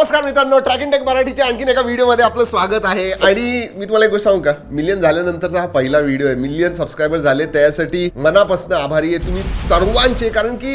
नमस्कार मित्रांनो track take मराठीच्या आणखीन एका व्हिडिओमध्ये आपलं स्वागत आहे. आणि मी तुम्हाला एक गोष्ट सांगू का? मिलियन झाल्यानंतरचा हा पहिला व्हिडिओ आहे. मिलियन सबस्क्रायबर झाले त्यासाठी मनापासून आभारी आहे. तुम्ही सर्वांचे कारण की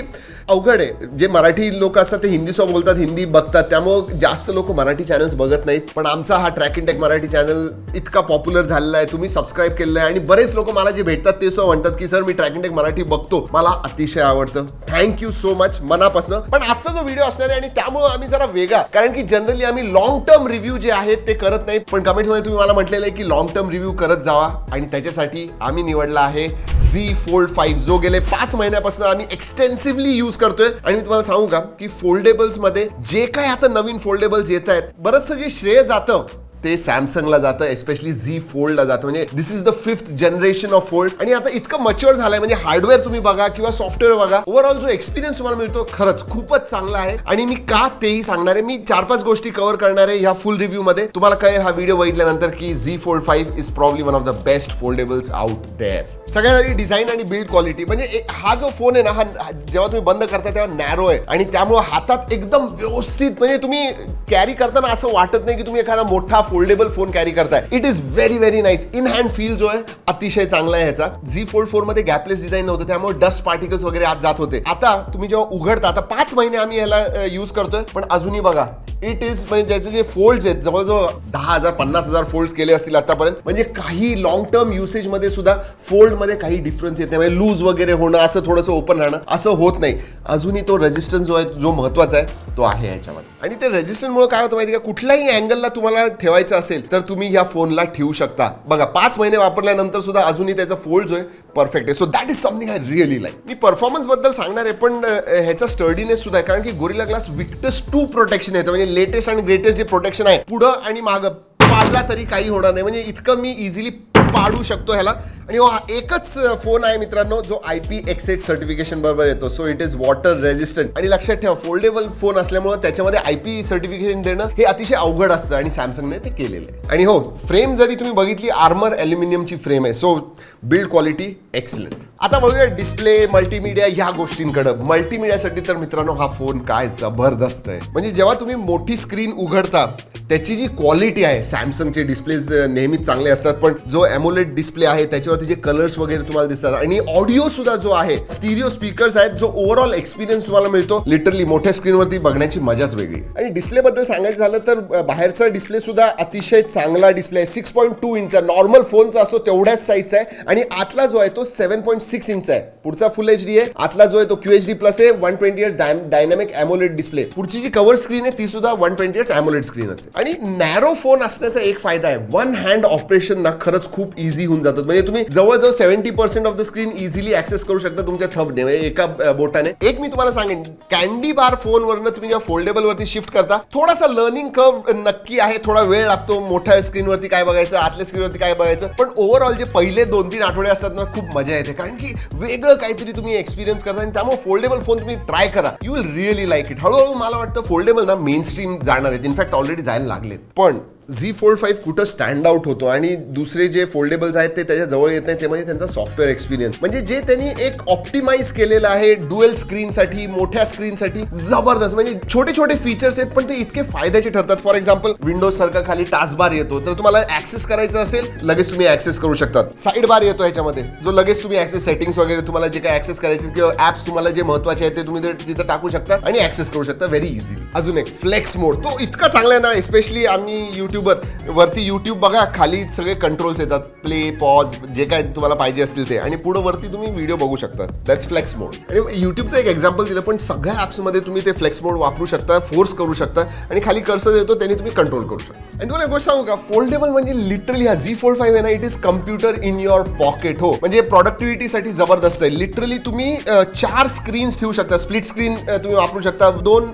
अवघड आहे. जे मराठी लोक असतात ते हिंदी सॉ बोलतात हिंदी बघतात. त्यामुळं जास्त लोक मराठी चॅनल्स बघत नाहीत. पण आमचा हा ट्रॅक टेक मराठी चॅनल इतका पॉप्युलर झालेला आहे. तुम्ही सबस्क्राईब केलेलं आहे. आणि बरेच लोक मला जे भेटतात ते सो म्हणतात की सर मी ट्रॅक टेक मराठी बघतो. मला अतिशय आवडतं. थँक्यू सो मच मनापासून. पण आजचा जो व्हिडिओ असणार आहे आणि त्यामुळे आम्ही जरा वेगळा. कारण की जनरली आम्ही लॉंग टर्म रिव्ह्यू जे आहेत ते करत नाही. पण कमेंट्समध्ये तुम्ही मला म्हटलेलं आहे की लॉंग टर्म रिव्ह्यू करत जावा. आणि त्याच्यासाठी आम्ही निवडला आहे झी फोल्ड फाईव्ह जो गेले पाच महिन्यापासून आम्ही एक्सटेन्सिव्हली यूज करतोय. आणि मी तुम्हाला सांगू का, की फोल्डेबल्स मध्ये जे काय आता नवीन फोल्डेबल्स येत आहेत, बरंचसं जे श्रेय जातं, ते सॅमसंगला जातं एस्पेशली झी फोल्डला जातं. म्हणजे this is the fifth generation of fold आणि आता इतकं मच्युअर झालंय, म्हणजे हार्डवेअर तुम्ही बघा किंवा सॉफ्टवेअर बघा ओव्हरऑल जो एक्सपिरियन्स तुम्हाला मिळतो, खरंच खूपच चांगला आहे. आणि मी का तेही सांगणार आहे, मी चार पाच गोष्टी कव्हर करणार आहे ह्या फुल रिव्ह्यू मध्ये. तुम्हाला कळेल हा व्हिडिओ बघितल्यानंतर की Z fold five is probably one of the best foldables out there सगळ्यात आधी डिझाईन आणि बिल्ड क्वालिटी म्हणजे हा जो फोन आहे ना हा जेव्हा तुम्ही बंद करता तेव्हा नॅरो आहे. आणि त्यामुळे हातात एकदम व्यवस्थित म्हणजे तुम्ही कॅरी करताना असं वाटत नाही की तुम्ही एखादा मोठा फोल्डेबल फोन कॅरी करताय. It is very very nice in hand feel जो आहे अतिशय चांगला आहे ह्याचा. झी फोल्ड फोरमध्ये गॅपलेस डिझाईन नव्हतं त्यामुळे डस्ट पार्टिकल्स वगैरे आत जात होते. आता तुम्ही जेव्हा उघडता आता पाच महिने आम्ही ह्याला यूज करतोय पण अजूनही बघा इट इज म्हणजे ज्याचे जे फोल्ड्स आहेत जवळजवळ दहा हजार पन्नास हजार फोल्ड्स केले असतील आतापर्यंत म्हणजे काही लॉंग टर्म युसेजमध्ये सुद्धा फोल्डमध्ये काही डिफरन्स येत नाही. म्हणजे लूज वगैरे होणं असं थोडंसं ओपन राहणं असं होत नाही. अजूनही तो रेजिस्टन्स जो आहे जो महत्त्वाचा आहे तो आहे याच्यामध्ये. आणि ते रेजिस्टन्समुळे काय होतं माहिती का? कुठल्याही अँगलला तुम्हाला ठेवायचं असेल तर तुम्ही ह्या फोनला ठेवू शकता. बघा पाच महिने वापरल्यानंतर सुद्धा अजूनही त्याचा फोल्ड जो आहे परफेक्ट आहे. So that is something I really like मी परफॉर्मन्सबद्दल सांगणार आहे पण ह्याचा स्टर्डीनेस सुद्धा आहे. कारण की Gorilla glass Victus two protection येतं. म्हणजे लेटेस्ट आणि ग्रेटेस्ट जे प्रोटेक्शन आहे, पुढं आणि मागं. पाडला तरी काही होणार नाही. म्हणजे इतकं मी इझिली पाडू शकतो ह्याला. आणि एकच फ़ोन आहे मित्रांनो, जो आय पी एक्सेट सर्टिफिकेशन बरोबर येतो. So it is water resistant आणि लक्षात ठेवा फोल्डेबल फ़ोन असल्यामुळे त्याच्यामध्ये आय पी सर्टिफिकेशन देणं हे अतिशय अवघड असतं आणि सॅमसंगने ते केलेलं आहे. आणि हो फ्रेम जरी तुम्ही बघितली आर्मर अल्युमिनियमची फ्रेम आहे. सो बिल्ड क्वालिटी एक्सलंट आता बघूया डिस्प्ले मल्टीमीडिया ह्या गोष्टींकडे. मल्टीमीडियासाठी तर मित्रांनो, हा फ़ोन काय ज़बरदस्त आहे. म्हणजे जेव्हा तुम्ही मोठी स्क्रीन उघडता, त्याची जी क्वालिटी आहे सॅमसंगचे डिस्प्लेज नेहमीच चांगले असतात. पण जो अॅमोलेट डिस्प्ले आहे, त्याच्यावरती जे कलर्स वगैरे तुम्हाला दिसतात. आणि ऑडिओ सुद्धा जो आहे स्टिरिओ स्पीकर्स आहेत, जो ओव्हरऑल एक्सपिरियन्स तुम्हाला मिळतो लिटरली मोठ्या स्क्रीनवरती बघण्याची मजाच वेगळी. आणि डिस्प्ले बद्दल सांगायचं झालं तर बाहेरचा डिस्प्ले सुद्धा अतिशय चांगला डिस्प्ले आहे. सिक्स पॉईंट टू इंचचा नॉर्मल फोनचा असतो, तेवढ्याच साईजचा आहे. आणि आतला जो आहे तो सेव्हन पॉईंट सिक्स इंच आहे. पुढचा फुल एच डी आहे. आतला जो आहे तो क्यू एच डी प्लस आहे. One twenty eight dynamic AMOLED display पुढची जी कव्हर स्क्रीन आहे, ती सुद्धा one twenty eight AMOLED screen आहे. आणि नॅरो फ़ोन असण्याचा एक फ़ायदा आहे. वन हँड ऑपरेशन ना खरंच खूप इझी होऊन जातात. म्हणजे तुम्ही जवळजवळ seventy percent of the screen easily access करू शकता तुमच्या थबने म्हणजे एका बोटाने. एक मी तुम्हाला सांगेन कॅन्डी बार फोनवरनं तुम्ही जेव्हा फोल्डेबल वरती शिफ्ट करता. थोडासा लर्निंग कर्व नक्की आहे, थोडा वेळ लागतो, मोठ्या स्क्रीनवरती काय बघायचं, आतल्या स्क्रीनवरती काय बघायचं. पण ओव्हरऑल जे पहिले दोन तीन आठवडे असतात ना, खूप मज़ा येते. कारण की वेगळं काहीतरी तुम्ही एक्सपिरियन्स करता आणि त्यामुळे फोल्डेबल फ़ोन तुम्ही ट्राय करा. You will really like it हळूहळू मला वाटतं फोल्डेबल ना मेन स्ट्रीम जाणार आहेत. इनफॅक्ट ऑलरेडी जायला लागलेत. पण झी फोल्ड फाईव्ह कुठं स्टँड आउट होतो आणि दुसरे जे फोल्डेबल्स आहेत ते त्याच्या जवळ येत नाही ते म्हणजे त्यांचा सॉफ्टवेअर एक्सपिरियन्स म्हणजे जे त्यांनी एक ऑप्टिमाइज केलेलं आहे डुएल स्क्रीनसाठी मोठ्या स्क्रीनसाठी ज़बरदस्त. म्हणजे छोटे छोटे फीचर्स आहेत, पण ते इतके फायद्याचे ठरतात. फॉर एक्झाम्पल विंडोज़ सारखा खाली टास्क बार येतो, तर तुम्हाला ऍक्सेस करायचं असेल, लगेच तुम्ही ऍक्सेस करू शकतात. साईड बार येतो ह्याच्यामध्ये, जो लगेच तुम्ही ऍक्सेस सेटिंग्स वगैरे तुम्हाला जे काय ऍक्सेस करायचे किंवा ऍप्स तुम्हाला जे महत्वाचे आहेत, ते तुम्ही तिथं टाकू शकता आणि ऍक्सेस करू शकता व्हेरी इझिली अजून एक फ्लेक्स मोड तो इतका चांगला आहे ना एस्पेशली आम्ही युट्यूबर वरती युट्यूब बघा, खाली सगळे कंट्रोल्स येतात. प्ले पॉज जे काय तुम्हाला पाहिजे असतील ते. आणि पुढे वरती तुम्ही व्हिडिओ बघू शकता. दॅट्स फ्लेक्स मोड आणि युट्यूबचं एक एक्झाम्पल दिलं, पण सगळ्या ॲप्समध्ये तुम्ही ते फ्लेक्स मोड वापरू शकता फोर्स करू शकता. आणि खाली कर्सर येतो, त्यांनी तुम्ही कंट्रोल करू शकता. आणि तुम्हाला गोष्ट सांगू का? फोल्डेबल म्हणजे लिटरली हा झी फोल्ड फाईव्ह ना it is computer in your pocket हो. म्हणजे प्रोडक्टिव्हिटीसाठी ज़बरदस्त आहे. लिटरली तुम्ही चार स्क्रीन्स ठेवू शकता. स्प्लिट स्क्रीन तुम्ही वापरू शकता. दोन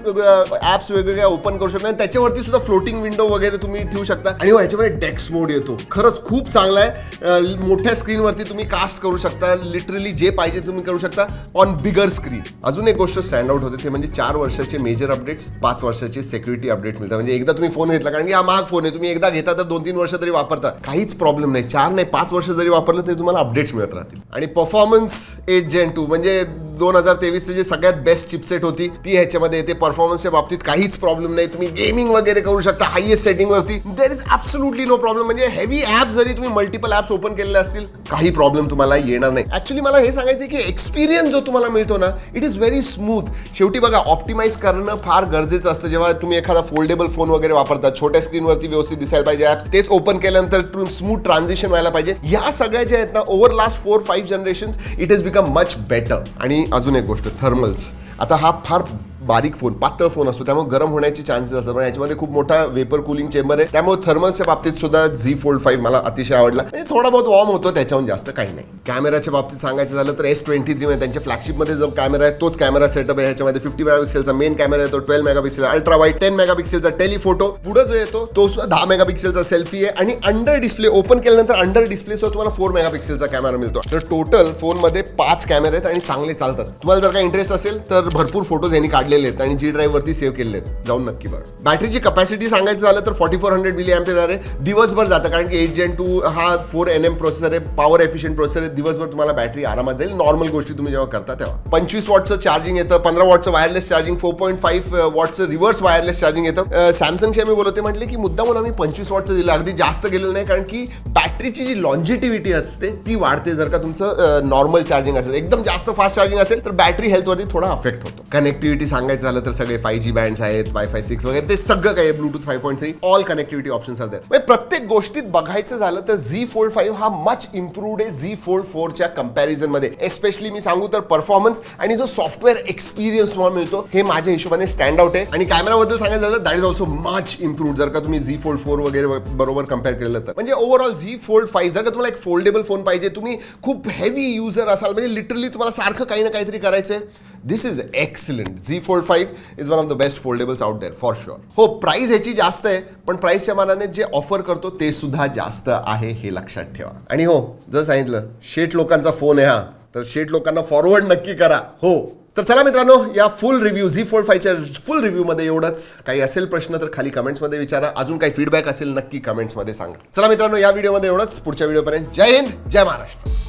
ऍप्स वेगवेगळ्या ओपन करू शकता. आणि त्याच्यावरती सुद्धा फ्लोटिंग विंडो वगैरे तुम्ही ठेवू शकता. आणि हो, याच्यामध्ये डेक्स मोड येतो. खरंच खूप चांगला आहे. मोठ्या स्क्रीनवरती तुम्ही कास्ट करू शकता. लिटरली जे पाहिजे तुम्ही करू शकता. ऑन बिगर स्क्रीन अजून एक गोष्ट स्टँड आउट होते ते म्हणजे चार वर्षाचे मेजर अपडेट्स पाच वर्षाचे सेक्युरिटी अपडेट मिळतात. म्हणजे एकदा तुम्ही फोन घेतला कारण की हा महाग फोन आहे. तुम्ही एकदा घेता तर दोन तीन वर्ष तरी वापरता. काहीच प्रॉब्लेम नाही. चार नाही पाच वर्ष जरी वापरलं तरी तुम्हाला अपडेट्स मिळत राहतील. आणि परफॉर्मन्स एट जेन टू म्हणजे दोन हजार तेवीसचे जे सगळ्यात बेस्ट चिपसेट होती ती ह्याच्यामध्ये येते. परफॉर्मन्सच्या बाबतीत काहीच प्रॉब्लेम नाही. तुम्ही गेमिंग वगैरे करू शकता हायएस्ट सेटिंग वरती. There is absolutely no problem म्हणजे हेवी ऍप जरी तुम्ही मल्टिपल ऍप्स ओपन केलेले असतील काही प्रॉब्लेम तुम्हाला येणार नाही. ऍक्च्युली मला हे सांगायचं की एक्सपिरियन्स जो तुम्हाला मिळतो ना इट इज व्हेरी स्मूथ शेवटी बघा ऑप्टिमाइज करणं फार गरजेचं असतं. जेव्हा तुम्ही एखादा फोल्डेबल फोन वगैरे वापरता छोट्या स्क्रीनवरती व्यवस्थित दिसायला पाहिजे ऍप्स तेच ओपन केल्यानंतर स्मूथ ट्रान्झिशन व्हायला पाहिजे. या सगळ्या ज्या आहेत ना over last four five generation it is become much better आणि अजून एक गोष्ट थर्मल्स. आता हा फार बारीक फ़ोन, पातळ फ़ोन असतो. त्यामुळे गरम होण्याचे चान्सेस असतात. पण याच्यामध्ये खूप मोठा वेपर कुलिंग चेंबर आहे. त्यामुळे थर्मल्सच्या बाबतीत सुद्धा झी फोल्ड फाईव्ह मला अतिशय आवडला. म्हणजे थोडा बहुत वॉर्म होतो, त्याच्याहून जास्त काही नाही. कॅमेराच्या बाबतीत सांगायचं झालं तर एस ट्वेंटी थ्री त्यांच्या फ्लॅगशिपमध्ये जो कॅमेरा आहे, तोच कॅमेरा सेटअप आहे. ह्याच्यामध्ये फिफ्टी मेगापिक्सेलचा मेन कॅमेरा येतो twelve megapixel ultra wide ten मेगापिक्सेलचा telephoto पुढे जो येतो तो सुद्धा दहा मेगापिक्सेलचा सेल्फी आहे. आणि अंडर डिस्प्ले ओपन केल्यानंतर अंडर डिस्प्ले तुम्हाला फोर मेगापिक्सेलचा कॅमेरा मिळतो. तर टोटल फोनमध्ये पाच कॅमेरे आहेत आणि चांगले चालतात. तुम्हाला जर का इंटरेस्ट असेल, तर भरपूर फ़ोटोज़ यांनी काढलेले आहेत आणि जी ड्राईव्ह वरती सेव्ह केलेले आहेत. जाऊन नक्की बघा. बॅटरीची कपॅसिटी सांगायचं झालं तर forty four hundred milli ampere आहे. दिवसभर जातं. कारण की एट जेन टू हा फोर एन एम प्रोसेसर आहे. पॉवर एफिशियंट प्रोसेसर आहे. दिवसभर तुम्हाला बॅटरी आरामात जाईल. नॉर्मल गोष्टी तुम्ही जेव्हा करता तेव्हा. पंचवीस वॉटचं चार्जिंग येतं. पंधरा वॉटचं wireless charging four point five वॉटचं reverse wireless charging येतं. सॅमसंगशी आम्ही बोलवते म्हटले की मुद्दा म्हणून आम्ही पंचवीस वॉटचं दिलं. अगदी जास्त गेलेलं नाही. कारण की बॅटरीची जी लॉन्जिटिव्हिटी असते, ती वाढते जर का तुमचं नॉर्मल चार्जिंग असेल. एकदम जास्त फास्ट चार्जिंग असेल, तर बॅटरी हेल्थवरती थोडा अफेक्ट होतो. कनेक्टिव्हिटी सांगायचं झालं तर सगळे फाय जी बँड्स आहेत वायफाय सिक्स वगैरे, ते सगळं काही Bluetooth five point three all connectivity options आहेत म्हणजे प्रत्येक गोष्टीत बघायचं झालं तर झी फोल्ड फाईव्ह हा मच इम्प्रूव्ड आहे झी फोल्ड फोरच्या कम्पॅरिझनमध्ये एस्पेशली मी सांगू तर परफॉर्मन्स आणि जो सॉफ्टवेअर एक्सपिरियन्स तुम्हाला मिळतो, हे माझ्या हिशोबाने स्टँड आउट आहे. आणि कॅमेराबद्दल सांगायचं झालं that is also much improved जर का तुम्ही झी फोल्ड फोर वगैरे बरोबर कम्पेअर केलं तर. म्हणजे ओव्हरऑल झी फोल्ड फाईव्ह जर का तुम्हाला एक फोल्डेबल फ़ोन पाहिजे, तुम्ही खूप हेवी युजर असाल, म्हणजे लिटरली तुम्हाला सारखं काही ना काहीतरी करायचं this is excellent Z fold five is one of the best foldables out there for sure हो प्राईस ह्याची जास्त आहे पण प्राईसच्या मानाने जे ऑफर करतो ते सुद्धा जास्त आहे हे लक्षात ठेवा. आणि हो जर सांगितलं शेट लोकांचा फोन आहे हा तर शेट लोकांना फॉरवर्ड नक्की करा. हो तर चला मित्रांनो या फुल रिव्ह्यू झी फोल्ड फायच्या फुल रिव्ह्यूमध्ये एवढंच. काही असेल प्रश्न तर खाली कमेंट्समध्ये विचारा. अजून काही फीडबॅक असेल नक्की कमेंट्समध्ये सांगा. चला मित्रांनो या व्हिडिओमध्ये एवढंच. पुढच्या व्हिडिओपर्यंत जय हिंद जय महाराष्ट्र.